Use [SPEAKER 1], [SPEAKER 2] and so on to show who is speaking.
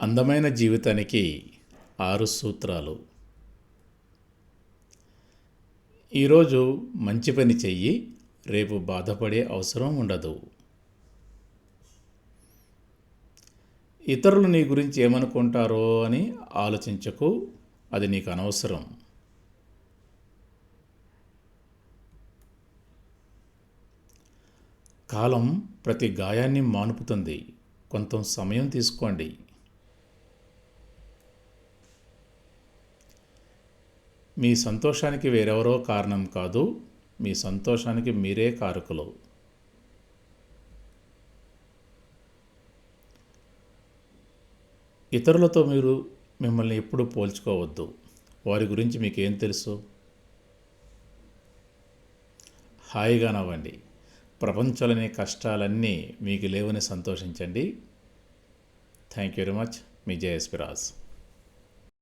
[SPEAKER 1] అందమైన జీవితానికి ఆరు సూత్రాలు. ఈరోజు మంచి పని చెయ్యి రేపు బాధపడే అవసరం ఉండదు. ఇతరులు నీ గురించి ఏమనుకుంటారో అని ఆలోచించకు అది నీకు అనవసరం. కాలం ప్రతి గాయాన్ని మానుపుతుంది. కొంత సమయం తీసుకోండి. మీ సంతోషానికి వేరెవరో కారణం కాదు మీ సంతోషానికి మీరే కారకులు. ఇతరులతో మీరు మిమ్మల్ని ఎప్పుడు పోల్చుకోవద్దు. వారి గురించి మీకేం తెలుసు? హాయిగా నవ్వండి. ప్రపంచంలోని కష్టాలన్నీ మీకు లేవని సంతోషించండి. Thank you very much. Me జయస్పిరాజ్